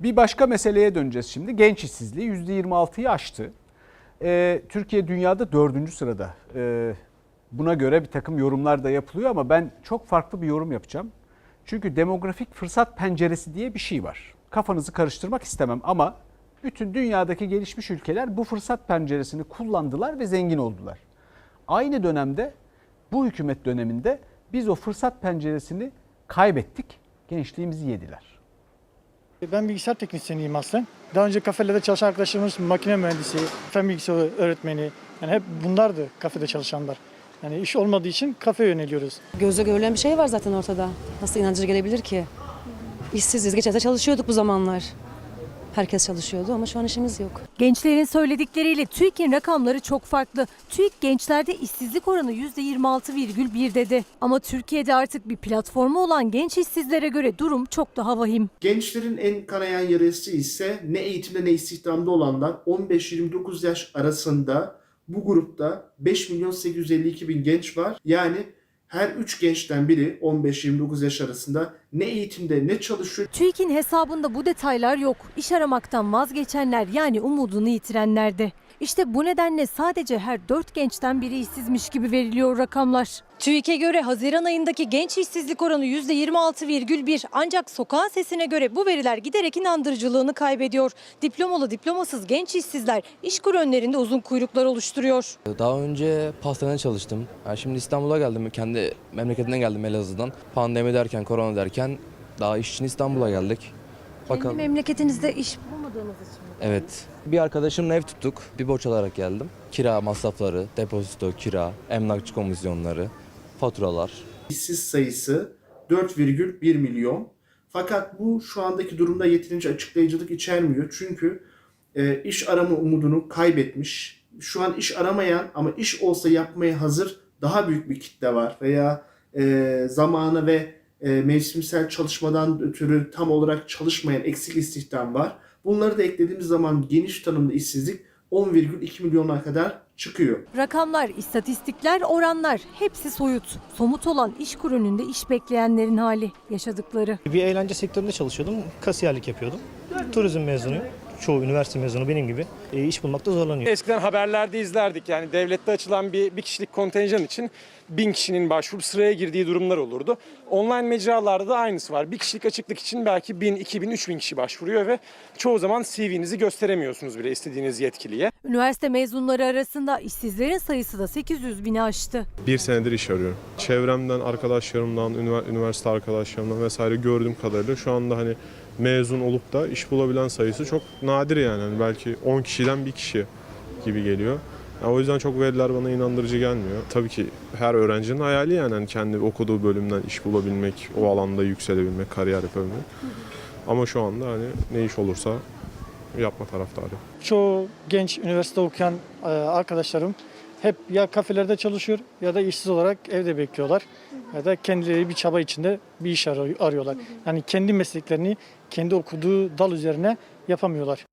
Bir başka meseleye döneceğiz şimdi. Genç işsizliği %26'yı aştı. Ee, Türkiye dünyada dördüncü sırada. Ee, buna göre bir takım yorumlar da yapılıyor ama ben çok farklı bir yorum yapacağım. Çünkü demografik fırsat penceresi diye bir şey var. Kafanızı karıştırmak istemem ama bütün dünyadaki gelişmiş ülkeler bu fırsat penceresini kullandılar ve zengin oldular. Aynı dönemde bu hükümet döneminde biz o fırsat penceresini kaybettik. Gençliğimizi yediler. Ben bilgisayar teknisyeniyim aslında. Daha önce kafelerde çalışan arkadaşlarımız makine mühendisi, fen bilgisayarı öğretmeni. Yani hep bunlardı kafede çalışanlar. Yani iş olmadığı için kafe yöneliyoruz. Gözle görülen bir şey var zaten ortada. Nasıl inandırıcı gelebilir ki? İşsiziz. Geçen çalışıyorduk bu zamanlar. Herkes çalışıyordu ama şu an işimiz yok. Gençlerin söyledikleriyle TÜİK'in rakamları çok farklı. TÜİK gençlerde işsizlik oranı %26,1 dedi. Ama Türkiye'de artık bir platformu olan genç işsizlere göre durum çok daha vahim. Gençlerin en kanayan yarası ise ne eğitimde ne istihdamda olanlar 15-29 yaş arasında bu grupta 5 milyon 852 bin genç var. Yani her 3 gençten biri 15-29 yaş arasında ne eğitimde ne çalışıyor TÜİK'in hesabında bu detaylar yok. İş aramaktan vazgeçenler yani umudunu yitirenler de. İşte bu nedenle sadece her 4 gençten biri işsizmiş gibi veriliyor rakamlar. TÜİK'e göre Haziran ayındaki genç işsizlik oranı %26,1 ancak sokağın sesine göre bu veriler giderek inandırıcılığını kaybediyor. Diplomalı diplomasız genç işsizler işkur önlerinde uzun kuyruklar oluşturuyor. Daha önce pastanede çalıştım. Yani şimdi İstanbul'a geldim. Kendi memleketimden geldim Elazığ'dan. Pandemi derken, korona derken daha iş için İstanbul'a geldik. Kendi Bakalım. memleketinizde iş bulmadığınız için mi? Evet. Bir arkadaşımla ev tuttuk. Bir borç alarak geldim. Kira masrafları, depozito, kira, emlakçı komisyonları, faturalar. işsiz sayısı 4,1 milyon. Fakat bu şu andaki durumda yeterince açıklayıcılık içermiyor. Çünkü e, iş arama umudunu kaybetmiş. Şu an iş aramayan ama iş olsa yapmaya hazır daha büyük bir kitle var. Veya e, zamanı ve e, mevsimsel çalışmadan ötürü tam olarak çalışmayan eksik istihdam var. Bunları da eklediğimiz zaman geniş tanımlı işsizlik 10,2 milyona kadar çıkıyor. Rakamlar, istatistikler, oranlar hepsi soyut. Somut olan iş kur önünde iş bekleyenlerin hali, yaşadıkları. Bir eğlence sektöründe çalışıyordum. Kasiyerlik yapıyordum. Turizm mezunuyum. Çoğu üniversite mezunu benim gibi. E, iş bulmakta zorlanıyor. Eskiden haberlerde izlerdik yani devlette açılan bir, bir kişilik kontenjan için bin kişinin başvurup sıraya girdiği durumlar olurdu. Online mecralarda da aynısı var. Bir kişilik açıklık için belki bin, iki bin, üç bin kişi başvuruyor ve çoğu zaman CV'nizi gösteremiyorsunuz bile istediğiniz yetkiliye. Üniversite mezunları arasında işsizlerin sayısı da 800 bini aştı. Bir senedir iş arıyorum. Çevremden, arkadaşlarımdan, ünivers- üniversite arkadaşlarımdan vesaire gördüğüm kadarıyla şu anda hani mezun olup da iş bulabilen sayısı çok nadir yani. Hani belki 10 kişiden bir kişi gibi geliyor. Yani o yüzden çok veriler bana inandırıcı gelmiyor. Tabii ki her öğrencinin hayali yani hani kendi okuduğu bölümden iş bulabilmek, o alanda yükselebilmek, kariyer yapabilmek. Ama şu anda hani ne iş olursa yapma taraftarı. Çoğu genç üniversite okuyan e, arkadaşlarım hep ya kafelerde çalışıyor ya da işsiz olarak evde bekliyorlar. Ya da kendileri bir çaba içinde bir iş arıyor- arıyorlar. Yani kendi mesleklerini kendi okuduğu dal üzerine yapamıyorlar.